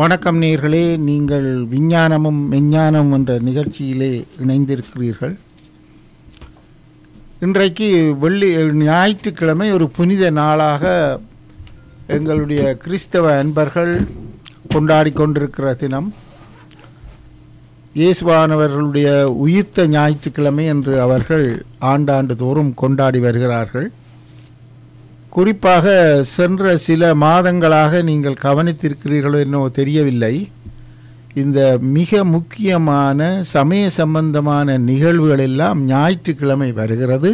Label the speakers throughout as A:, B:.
A: வணக்கம் நேர்களே நீங்கள் விஞ்ஞானமும் மெஞ்ஞானம் என்ற நிகழ்ச்சியிலே இணைந்திருக்கிறீர்கள். இன்றைக்கு வெள்ளி ஞாயிற்றுக்கிழமை ஒரு புனித நாளாக எங்களுடைய கிறிஸ்தவ அன்பர்கள் கொண்டாடி கொண்டிருக்கிற தினம். இயேசுவானவர்களுடைய உயிர்த்த ஞாயிற்றுக்கிழமை என்று அவர்கள் ஆண்டாண்டு தோறும் கொண்டாடி வருகிறார்கள். குறிப்பாக சென்ற சில மாதங்களாக நீங்கள் கவனித்திருக்கிறீர்களோ என்னவோ தெரியவில்லை. இந்த மிக முக்கியமான சமய சம்பந்தமான நிகழ்வுகள் எல்லாம் ஞாயிற்றுக்கிழமை வருகிறது.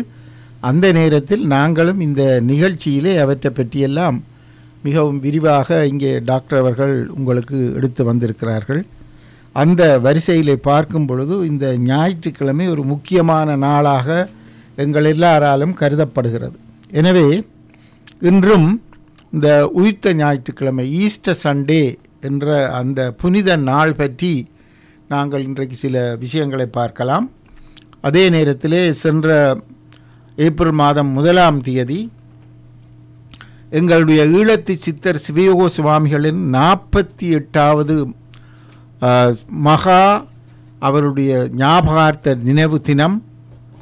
A: அந்த நேரத்தில் நாங்களும் இந்த நிகழ்ச்சியிலே அவற்றை பற்றியெல்லாம் மிகவும் விரிவாக இங்கே டாக்டர் அவர்கள் உங்களுக்கு எடுத்து வந்திருக்கிறார்கள். அந்த வரிசையிலே பார்க்கும் பொழுது இந்த ஞாயிற்றுக்கிழமை ஒரு முக்கியமான நாளாக எங்கள் எல்லாராலும் கருதப்படுகிறது. எனவே இன்றும் இந்த உயிர்த்த ஞாயிற்றுக்கிழமை ஈஸ்டர் சண்டே என்ற அந்த புனித நாள் பற்றி நாங்கள் இன்றைக்கு சில விஷயங்களை பார்க்கலாம். அதே நேரத்திலே சென்ற ஏப்ரல் மாதம் முதலாம் தேதி எங்களுடைய ஈழத்து சித்தர் சிவயோக சுவாமிகளின் நாற்பத்தி எட்டாவது மகா அவருடைய ஞாபகார்த்த நினைவு தினம்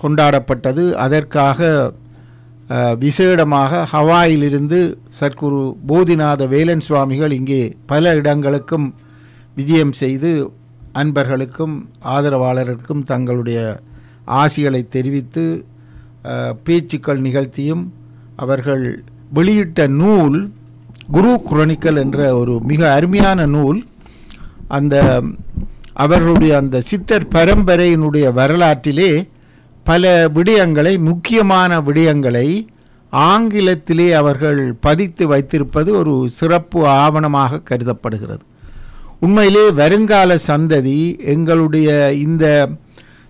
A: கொண்டாடப்பட்டது. அதற்காக விசேடமாக ஹவாயிலிருந்து சற்குரு போதிநாத வேலன் சுவாமிகள் இங்கே பல இடங்களுக்கும் விஜயம் செய்து அன்பர்களுக்கும் ஆதரவாளர்களுக்கும் தங்களுடைய ஆசிகளை தெரிவித்து பேச்சுக்கள் நிகழ்த்தியும் அவர்கள் வெளியிட்ட நூல் குரு குரணிக்கல் என்ற ஒரு மிக அருமையான நூல். அந்த அவர்களுடைய அந்த சித்தர் பரம்பரையினுடைய வரலாற்றிலே பல விடயங்களை முக்கியமான விடயங்களை ஆங்கிலத்திலே அவர்கள் பதித்து வைத்திருப்பது ஒரு சிறப்பு ஆவணமாக கருதப்படுகிறது. உண்மையிலே வருங்கால சந்ததி எங்களுடைய இந்த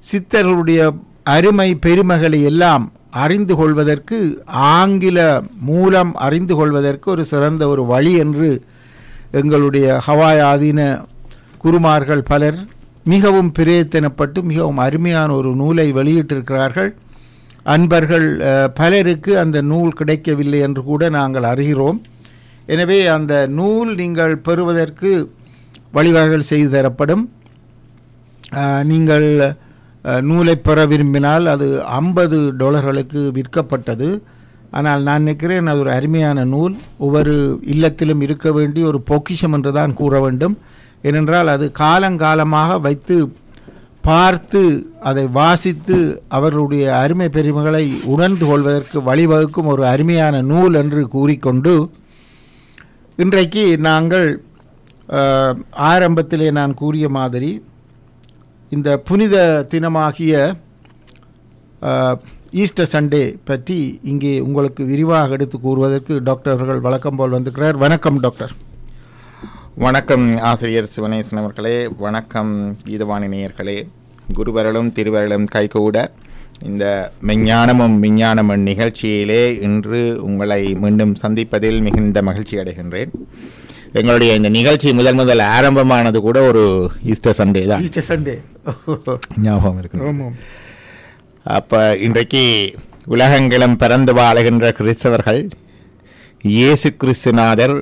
A: சித்தர்களுடைய அருமை பெருமைகளை எல்லாம் அறிந்து கொள்வதற்கு ஆங்கில மூலம் அறிந்து கொள்வதற்கு ஒரு சிறந்த ஒரு வழி என்று எங்களுடைய ஹவாய் ஆதீன குருமார்கள் பலர் மிகவும் பிரயத்தனப்பட்டு மிகவும் அருமையான ஒரு நூலை வெளியிட்டிருக்கிறார்கள். அன்பர்கள் பலருக்கு அந்த நூல் கிடைக்கவில்லை என்று கூட நாங்கள் அறிகிறோம். எனவே அந்த நூல் நீங்கள் பெறுவதற்கு வழிவகைகள் செய்து தரப்படும். நீங்கள் நூலை பெற விரும்பினால் அது ஐம்பது டாலர்களுக்கு விற்கப்பட்டது. ஆனால் நான் நினைக்கிறேன் அது ஒரு அருமையான நூல். ஒவ்வொரு இல்லத்திலும் இருக்க வேண்டிய ஒரு பொக்கிஷம் என்று தான் கூற வேண்டும். ஏனென்றால் அது காலங்காலமாக வைத்து பார்த்து அதை வாசித்து அவர்களுடைய அருமை பெருமைகளை உணர்ந்து கொள்வதற்கு வழிவகுக்கும் ஒரு அருமையான நூல் என்று கூறிக்கொண்டு இன்றைக்கு நாங்கள் ஆரம்பத்திலே நான் கூறிய மாதிரி இந்த புனித தினமாகிய ஈஸ்டர் சண்டே பற்றி இங்கே உங்களுக்கு விரிவாக எடுத்து கூறுவதற்கு டாக்டர் அவர்கள் வழக்கம் போல் வந்திருக்கிறார். வணக்கம் டாக்டர்.
B: வணக்கம் ஆசிரியர் சிவனேசன் அவர்களே வணக்கம் கீதவாணி நேயர்களே குருவரலும் திருவரலும் கைகூட இந்த மெஞ்ஞானமும் விஞ்ஞானமும் நிகழ்ச்சியிலே இன்று உங்களை மீண்டும் சந்திப்பதில் மிகுந்த மகிழ்ச்சி அடைகின்றேன். எங்களுடைய இந்த நிகழ்ச்சி முதல் முதல் ஆரம்பமானது கூட ஒரு ஈஸ்டர் சண்டே தான்.
A: ஈஸ்டர் சண்டே
B: ஞாபகம் இருக்கு. அப்போ இன்றைக்கு உலகெங்கிலும் பிறந்து வாழுகின்ற கிறிஸ்தவர்கள் இயேசு கிறிஸ்துநாதர்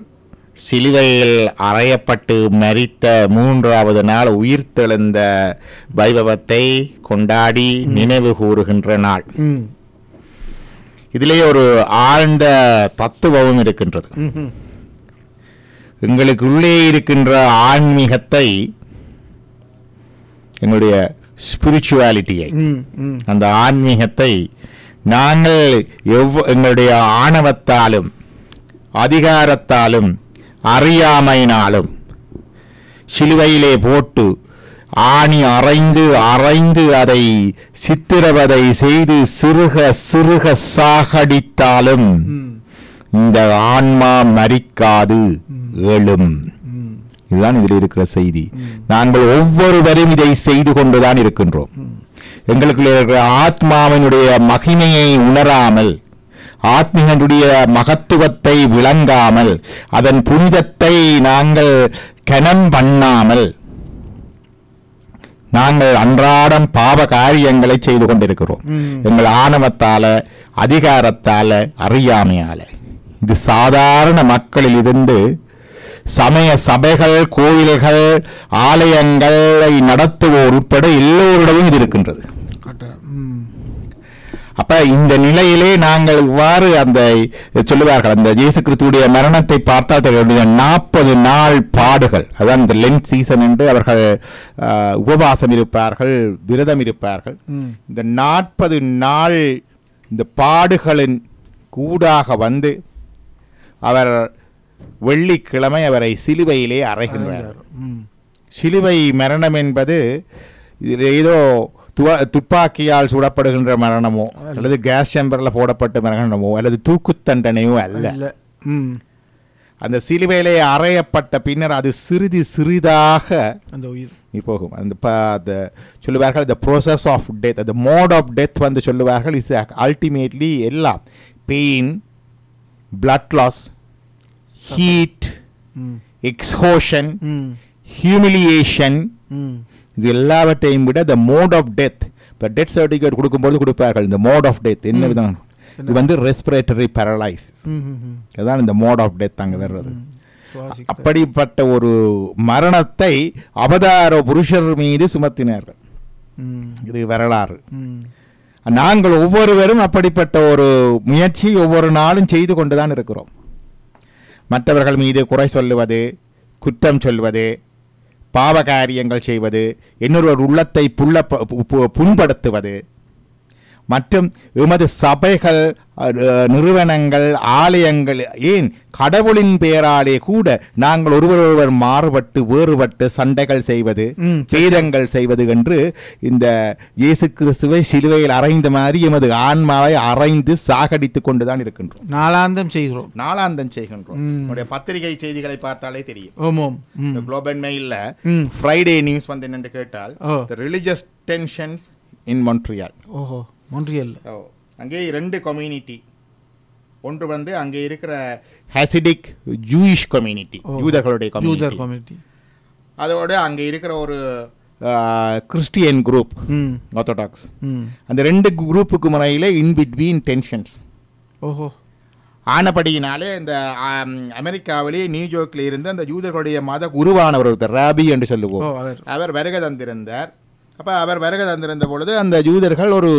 B: சிலுவையில் அறையப்பட்டு மரித்த மூன்றாவது நாள் உயிர்த்தெழுந்த வைபவத்தை கொண்டாடி நினைவு கூறுகின்ற நாள்.
A: ம்.
B: இதிலே ஒரு ஆழ்ந்த தத்துவமும் இருக்கின்றது. எங்களுக்குள்ளே இருக்கின்ற ஆன்மீகத்தை எங்களுடைய ஸ்பிரிச்சுவாலிட்டியை அந்த ஆன்மீகத்தை நாங்கள் எவ் எங்களுடைய ஆணவத்தாலும் அதிகாரத்தாலும் அறியாமையினாலும். சிலுவையிலே போட்டு ஆணி அரைந்து அரைந்து அதை சித்திரவதை செய்து சிறுக சிறுக சாகடித்தாலும் இந்த ஆன்மா மரிக்காது எழும். இதுதான் இதில் இருக்கிற செய்தி. நாங்கள் ஒவ்வொருவரும் இதை செய்து கொண்டுதான் இருக்கின்றோம். எங்களுக்குள்ள இருக்கிற ஆத்மாவினுடைய மகிமையை உணராமல் ஆத்மீகனுடைய மகத்துவத்தை விளங்காமல் அதன் புனிதத்தை நாங்கள் கனம் பண்ணாமல் நாங்கள் அன்றாடம் பாவ காரியங்களை செய்து கொண்டிருக்கிறோம். எங்கள் ஆணவத்தால அதிகாரத்தால அறியாமையால. இது சாதாரண மக்களில் இருந்து சமய சபைகள் கோவில்கள் ஆலயங்களை நடத்துவோர் உட்பட எல்லோரிடமும் இது இருக்கின்றது. அப்ப இந்த நிலையிலே நாங்கள் இவ்வாறு அந்த சொல்லுவார்கள் அந்த இயேசு கிறிஸ்துவுடைய மரணத்தை பார்த்தால் தெரியும் நாற்பது நாள் பாடுகள். அதான் இந்த லென்த் சீசன் என்று அவர்கள் உபவாசம் இருப்பார்கள் விரதம் இருப்பார்கள். இந்த நாற்பது நாள் இந்த பாடுகளின் கூடாக வந்து அவர் வெள்ளிக்கிழமை அவரை சிலுவையிலே அறைகின்றார். சிலுவை மரணம் என்பது இது ஏதோ துப்பாக்கியால் சுடப்படுகின்ற மரணமோ அல்லது கேஸ் சேம்பரில் போடப்பட்ட மரணமோ அல்லது தூக்குத் தண்டனையோ அல்ல. அந்த சிலுவையிலே அறையப்பட்ட பின்னர் அது சிறிது சிறிதாக
A: அந்த உயிர்.
B: போகும். அந்த அந்த சொல்லுவார்கள் the process ஆஃப் டெத் அந்த மோட் ஆஃப் டெத் வந்து சொல்லுவார்கள் இஸ் அல்டிமேட்லி எல்லாம். பெயின் blood லாஸ் ஹீட்
A: ம்.
B: ஹியூமிலியேஷன் இது எல்லாவற்றையும் விட த மோட் ஆஃப் டெத் இப்போ டெத் சர்டிஃபிகேட் கொடுக்கும்போது கொடுப்பார்கள் இந்த மோட் ஆஃப் டெத் என்ன விதம்? இது வந்து ரெஸ்பிரேட்டரி பேரலைசிஸ் அதுதான் இந்த மோட் ஆஃப் டெத் அங்கே வர்றது. அப்படிப்பட்ட ஒரு மரணத்தை அவதார புருஷர் மீது சுமத்தினார்கள். இது வரலாறு. நாங்கள் ஒவ்வொருவரும் அப்படிப்பட்ட ஒரு முயற்சி ஒவ்வொரு நாளும் செய்து கொண்டுதான் இருக்கிறோம். மற்றவர்கள் மீது குறை சொல்லுவது குற்றம் சொல்வது பாவகாரியங்கள் செய்வது இன்னொருவர் உள்ளத்தை புல்ல பு- பு- புண்படுத்துவது மற்றும் எமது சபைகள் நிறுவனங்கள் ஆலயங்கள் ஏன் கடவுளின் பெயராலே கூட நாங்கள் ஒருவரொருவர் மாறுபட்டு வேறுபட்டு சண்டைகள் செய்வது பேதங்கள் செய்வது என்று இந்த இயேசு கிறிஸ்துவை சிலுவையில் அறைந்த மாதிரி எமது ஆன்மாவை அறைந்து சாகடித்துக் கொண்டுதான் இருக்கின்றோம்.
A: நாளாந்தம் செய்கிறோம்.
B: நாளாந்தம் செய்கின்றோம். நம்முடைய பத்திரிகை செய்திகளை பார்த்தாலே தெரியும். குளோபல் மெயில்ல ஃப்ரைடே நியூஸ் வந்து என்னென்று கேட்டால் ரிலிஜியஸ் டென்ஷன்ஸ் இன் மொன்ட்ரியால்
A: ஓஹோ. மொன்றியல்
B: ஓ அங்கே ரெண்டு கம்யூனிட்டி ஒன்று வந்து அங்கே இருக்கிற ஹசிடிக் ஜூயிஷ் கம்யூனிட்டி. யூதர்களுடைய
A: யூதர்
B: கம்யூனிட்டி அதோட அங்கே இருக்கிற ஒரு கிறிஸ்டியன் குரூப் ஆர்த்தடாக்ஸ் அந்த ரெண்டு குரூப்புக்கு முறையில் இன் பிட்வீன் டென்ஷன்ஸ்
A: ஓஹோ.
B: ஆனபடியினாலே இந்த அமெரிக்காவிலே நியூயார்க்கில் இருந்து அந்த யூதர்களுடைய மத குருவானவர் ஒருத்தர் ராபி என்று சொல்லுவோம்.
A: அவர்.
B: அவர் வருகை தந்திருந்தார். அப்போ அவர் வருகை தந்திருந்த பொழுது அந்த யூதர்கள் ஒரு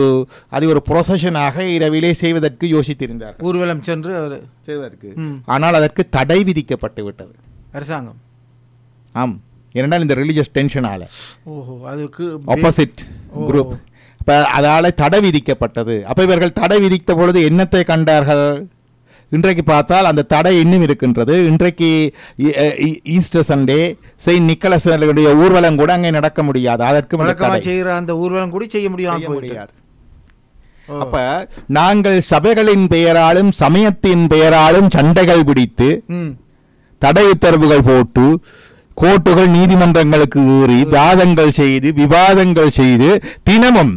B: அது ஒரு ப்ரொசஷனாக இரவிலே செய்வதற்கு யோசித்திருந்தார்
A: ஊர்வலம் சென்று அவர்
B: செய்வதற்கு. ஆனால் அதற்கு தடை விதிக்கப்பட்டு விட்டது.
A: அரசாங்கம்.
B: ஆம். ஏனென்றால் இந்த ரிலீஜியஸ் டென்ஷனால
A: ஓஹோ அதுக்கு
B: ஆப்போசிட். குரூப் அப்போ அதால் தடை விதிக்கப்பட்டது. அப்போ இவர்கள் தடை விதித்த பொழுது என்னத்தை கண்டார்கள்? இன்றைக்கு பார்த்தால் அந்த தடை இன்னும் இருக்கின்றது. இன்றைக்கு ஈஸ்டர் சண்டே செயின்ட் நிக்கலசனுடைய ஊர்வலம் கூட அங்கே நடக்க முடியாது. அதற்கு
A: செய்கிற அந்த ஊர்வலம் கூட செய்ய
B: முடியாது. அப்ப நாங்கள் சபைகளின் பெயராலும் சமயத்தின் பெயராலும் சண்டைகள் பிடித்து தடை உத்தரவுகள் போட்டு கோர்ட்டுகள் நீதிமன்றங்களுக்கு ஏறி வாதங்கள் செய்து விவாதங்கள் செய்து தினமும்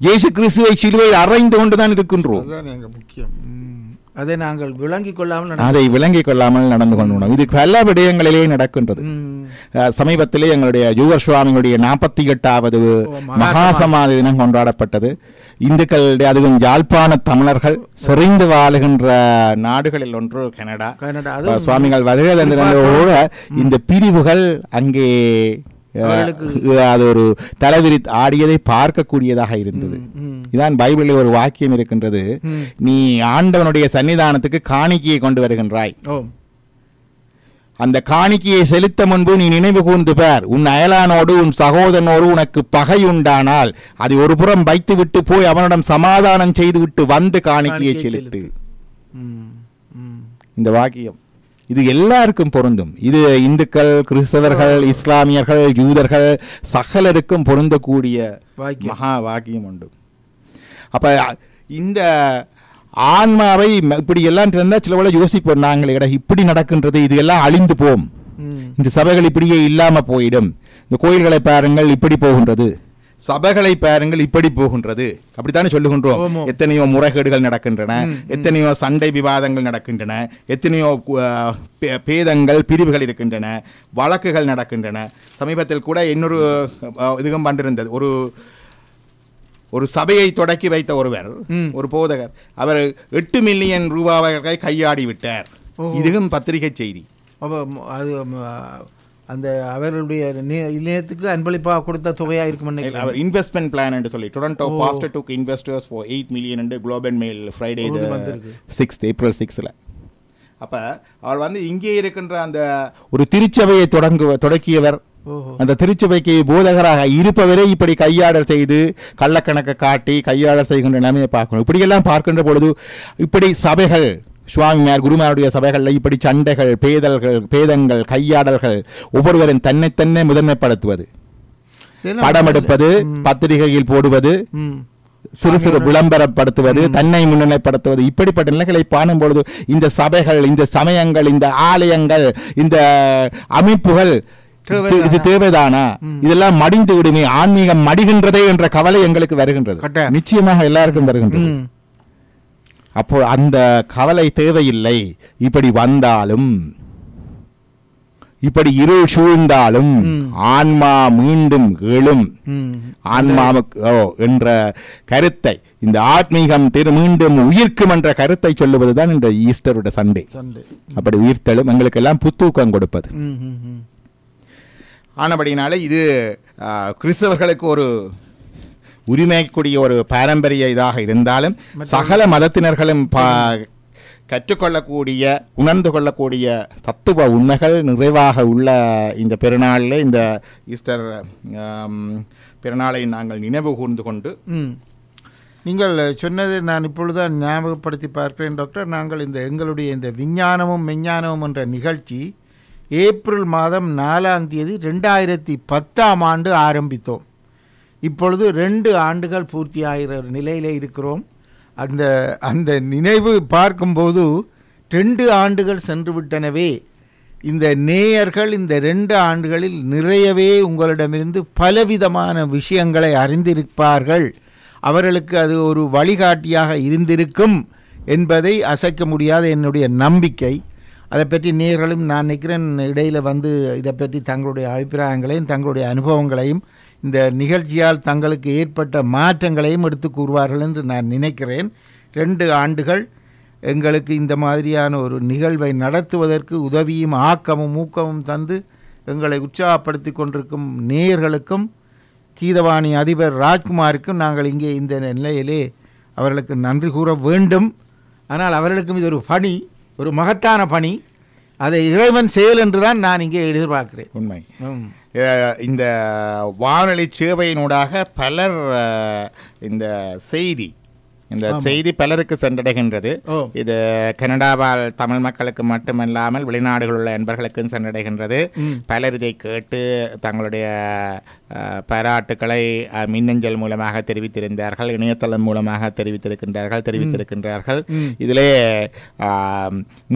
B: இயேசு கிறிஸ்துவை சிலுவையில் அறைந்து கொண்டுதான் இருக்கின்றோம்.
A: முக்கியம். அதை நாங்கள் விளங்கிக் கொள்ளாமல்
B: அதை விளங்கிக் கொள்ளாமல் நடந்து கொண்டோம் இது பல விடயங்களிலே நடக்கின்றது. சமீபத்திலே எங்களுடைய யுவர் சுவாமிகளுடைய நாற்பத்தி எட்டாவது
A: மகா
B: மகா சமாதி தினம் கொண்டாடப்பட்டது. இந்துக்களுடைய அதுவும் யாழ்ப்பாண தமிழர்கள் செறிந்து வாழுகின்ற நாடுகளில் ஒன்று கனடா.
A: கனடா
B: சுவாமிகள் வருகை தந்திருந்ததோட இந்த பிரிவுகள் அங்கே அது ஒரு தலைவிரி ஆடியதை பார்க்கக்கூடியதாக இருந்தது. இதான் பைபிளில் ஒரு வாக்கியம் இருக்கின்றது. நீ ஆண்டவனுடைய சன்னிதானத்துக்கு காணிக்கையை கொண்டு வருகின்றாய். அந்த காணிக்கையை செலுத்த முன்பு நீ நினைவு கூர்ந்து பார். உன் அயலானோடு உன் சகோதரனோடு உனக்கு பகை உண்டானால் அதை ஒரு புறம் வைத்துவிட்டு போய் அவனிடம் சமாதானம் செய்துவிட்டு வந்து காணிக்கையை செலுத்து. இந்த வாக்கியம். இது எல்லாருக்கும் பொருந்தும். இது இந்துக்கள் கிறிஸ்தவர்கள் இஸ்லாமியர்கள் யூதர்கள் சகலருக்கும் பொருந்தக்கூடிய. மகா வாக்கியம் உண்டு. அப்ப இந்த ஆன்மாவை இப்படி எல்லாம் இருந்தால் சில வேளை யோசிப்போம் நாங்கள் இட இப்படி நடக்கின்றது இது எல்லாம் அழிந்து போம். இந்த சபைகள் இப்படியே இல்லாம போயிடும். இந்த கோயில்களை பாருங்கள் இப்படி போகின்றது. சபைகளை பாருங்கள் இப்படி போகின்றது. அப்படித்தானே சொல்லுகின்றோம். எத்தனையோ முறைகேடுகள் நடக்கின்றன எத்தனையோ சண்டை விவாதங்கள் நடக்கின்றன எத்தனையோ பேதங்கள் பிரிவுகள் இருக்கின்றன வழக்குகள் நடக்கின்றன. சமீபத்தில் கூட இன்னொரு அஹ், இதுவும் பண்ணிருந்தது ஒரு ஒரு சபையை தொடக்கி வைத்த ஒருவர். ஒரு போதகர் அவர் எட்டு மில்லியன் ரூபாவை கையாடி விட்டார். இதுவும் பத்திரிகை செய்தி.
A: அது அந்த அவர்களுடைய இணையத்துக்கு அன்பளிப்பாக கொடுத்த தொகையாக இருக்கும்
B: அவர் இன்வெஸ்ட்மெண்ட் பிளான் என்று சொல்லி Toronto pastor took investors for eight million என்று Global Mail Friday. Sixth April சிக்ஸில் அப்போ அவர் வந்து இங்கே இருக்கின்ற அந்த ஒரு திருச்சபையை தொடங்கு தொடக்கியவர். அந்த திருச்சபைக்கு போதகராக இருப்பவரை இப்படி கையாடல் செய்து கள்ளக்கணக்கை காட்டி கையாடல் செய்கின்ற நிலைமையை பார்க்கணும். இப்படியெல்லாம் பார்க்கின்ற பொழுது இப்படி சபைகள் சுவாமியார் குருமாருடைய சபைகளில் இப்படி சண்டைகள் பேதல்கள் பேதங்கள் கையாடல்கள் ஒவ்வொருவரும் தன்னைத்தன்னை முதன்மைப்படுத்துவது. படம் எடுப்பது பத்திரிகையில் போடுவது சிறு சிறு விளம்பரப்படுத்துவது தன்னை முன்னிலைப்படுத்துவது. இப்படிப்பட்ட நிலைகளை காணும் பொழுது இந்த சபைகள் இந்த சமயங்கள் இந்த ஆலயங்கள் இந்த அமைப்புகள் இது- தேவைதானா? இதெல்லாம் மடிந்து விடுமே. ஆன்மீகம் மடிகின்றதே என்ற கவலை எங்களுக்கு வருகின்றது. நிச்சயமாக எல்லாருக்கும் வருகின்றது. அப்போ அந்த கவலை தேவையில்லை. இப்படி வந்தாலும் இப்படி இருள் சூழ்ந்தாலும் ஆன்மா மீண்டும் எழும். ஆன்மாவுக்கு ஓ என்ற கருத்தை இந்த ஆத்மீகம் திரு மீண்டும் உயிர்க்கும் என்ற கருத்தை சொல்லுவதுதான் இந்த ஈஸ்டருடைய சண்டே. அப்படி உயிர்த்தெழும் எங்களுக்கு எல்லாம் புத்தூக்கம் கொடுப்பது. ஆனபடினால இது கிறிஸ்தவர்களுக்கு ஒரு உரிமைக்கூடிய ஒரு பாரம்பரிய இதாக இருந்தாலும் சகல மதத்தினர்களும் பா- கற்றுக்கொள்ளக்கூடிய உணர்ந்து கொள்ளக்கூடிய தத்துவ உண்மைகள் நிறைவாக உள்ள இந்த பெருநாளில் இந்த ஈஸ்டர் பெருநாளை நாங்கள் நினைவு கூர்ந்து கொண்டு
A: நீங்கள் சொன்னது நான் இப்பொழுதுதான் ஞாபகப்படுத்தி பார்க்கிறேன் டாக்டர் நாங்கள் இந்த எங்களுடைய இந்த விஞ்ஞானமும் மெஞ்ஞானமும் என்ற நிகழ்ச்சி ஏப்ரல் மாதம் நாலாம் தேதி ரெண்டாயிரத்தி பத்தாம் ஆண்டு ஆரம்பித்தோம். இப்பொழுது ரெண்டு ஆண்டுகள் பூர்த்தியாகிற ஒரு இருக்கிறோம். அந்த அந்த நினைவு பார்க்கும்போது ரெண்டு ஆண்டுகள் சென்று விட்டனவே இந்த நேயர்கள் இந்த ரெண்டு ஆண்டுகளில் நிறையவே உங்களிடமிருந்து பலவிதமான விஷயங்களை அறிந்திருப்பார்கள். அவர்களுக்கு அது ஒரு வழிகாட்டியாக இருந்திருக்கும் என்பதை அசைக்க முடியாத என்னுடைய நம்பிக்கை. அதை பற்றி நேர்களும் நான் நினைக்கிறேன் இடையில் வந்து இதை பற்றி தங்களுடைய அபிப்பிராயங்களையும் தங்களுடைய அனுபவங்களையும் இந்த நிகழ்ச்சியால் தங்களுக்கு ஏற்பட்ட மாற்றங்களையும் எடுத்து கூறுவார்கள் என்று நான் நினைக்கிறேன். ரெண்டு ஆண்டுகள் எங்களுக்கு இந்த மாதிரியான ஒரு நிகழ்வை நடத்துவதற்கு உதவியும் ஆக்கமும் ஊக்கமும் தந்து எங்களை உற்சாகப்படுத்தி கொண்டிருக்கும் நேயர்களுக்கும் கீதவாணி அதிபர் ராஜ்குமாருக்கும் நாங்கள் இங்கே இந்த நிலையிலே அவர்களுக்கு நன்றி கூற வேண்டும். ஆனால் அவர்களுக்கும் இது ஒரு பணி ஒரு மகத்தான பணி. அதை இறைவன் செயல் என்று தான் நான் இங்கே எதிர்பார்க்கிறேன்.
B: உண்மை. இந்த வானொலி சேவையினூடாக பலர் இந்த செய்தி இந்த செய்தி பலருக்கு சென்றடைகின்றது. இது கனடாவால் தமிழ் மக்களுக்கு மட்டுமல்லாமல் வெளிநாடுகளில் உள்ள நண்பர்களுக்கும் சென்றடைகின்றது. பலர் இதை கேட்டு தங்களுடைய பாராட்டுக்களை மின்னஞ்சல் மூலமாக தெரிவித்திருந்தார்கள் இணையதளம் மூலமாக தெரிவித்திருக்கின்றார்கள் தெரிவித்திருக்கின்றார்கள். இதிலே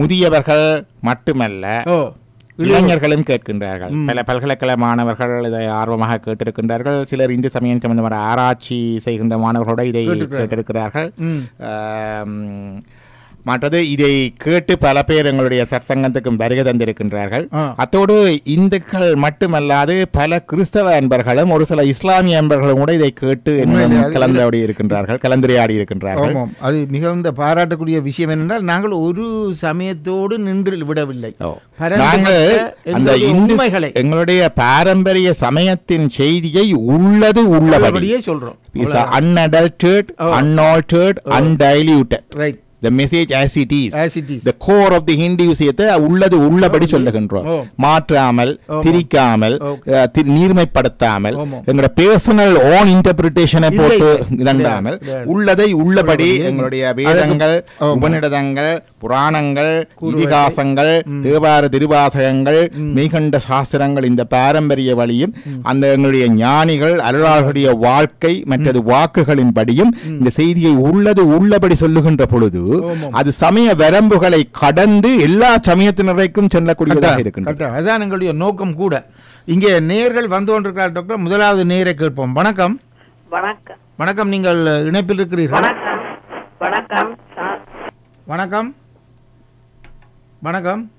B: முதியவர்கள் மட்டுமல்ல இளைஞர்களும் கேட்கின்றார்கள். பல பல்கலைக்கழக மாணவர்கள் இதை ஆர்வமாக கேட்டிருக்கின்றார்கள். சிலர் இந்து சமயம் சம்பந்தமான ஆராய்ச்சி செய்கின்ற மாணவர்களோட இதை கேட்டிருக்கிறார்கள். மற்றது இதை கேட்டு பல பேர் எங்களுடைய சற்சங்கத்துக்கும் வருகை தந்திருக்கின்றார்கள். அத்தோடு இந்துக்கள் மட்டுமல்லாது பல கிறிஸ்தவ அன்பர்களும் ஒரு சில இஸ்லாமிய அன்பர்களும் கூட இதை கேட்டு கலந்தாடி இருக்கின்றார்கள் கலந்துரையாடி இருக்கின்றார்கள்.
A: அது மிகுந்த பாராட்டக்கூடிய விஷயம் என்னென்றால் நாங்கள் ஒரு சமயத்தோடு நின்று விடவில்லை.
B: நாங்கள் அந்த
A: எங்களுடைய
B: இந்து
A: உண்மைகளை
B: எங்களுடைய பாரம்பரிய சமயத்தின் செய்தியை உள்ளது உள்ளபடி.
A: உள்ளபடியே சொல்றோம். Oh.
B: unaltered undiluted.
A: Right
B: the message as it is
A: as it is
B: the core of the hindu விஷயத்தை உள்ளது உள்ளபடி சொல்லுகின்றோம்
A: ஓ.
B: மாற்றாமல்
A: ஆமா.
B: திரிக்காமல்
A: Okay.
B: அஹ், தி- நீர்மைப்படுத்தாமல். எங்களோட பர்சனல் ஓன் இன்டர்பிரிட்டேஷனை போட்டு. இதண்டாமல். உள்ளதை உள்ளபடி எங்களுடைய வேதங்கள். உபநிடதங்கள் புராணங்கள் இதிகாசங்கள் தேவார திருவாசகங்கள் மெய்கண்ட சாஸ்திரங்கள் இந்த பாரம்பரிய வழியும் அந்த எங்களுடைய ஞானிகள் அருளாளர்களுடைய வாழ்க்கை மற்றது வாக்குகளின் படியும் இந்த செய்தியை உள்ளது உள்ளபடி சொல்லுகின்ற பொழுது. அது சமய வரம்புகளை கடந்து எல்லா சமயத்தினரைக்கும் செல்லக்கூடியதாக இருக்கின்றது.
A: அதான். எங்களுடைய நோக்கம் கூட. இங்கே நேர்கள் வந்து கொண்டிருக்கிறார் டாக்டர். முதலாவது நேரை கேட்போம். வணக்கம்.
C: வணக்கம்.
A: வணக்கம். நீங்கள் இணைப்பில் இருக்கிறீர்கள்?
C: வணக்கம். வணக்கம். சார்
A: வணக்கம். வணக்கம்.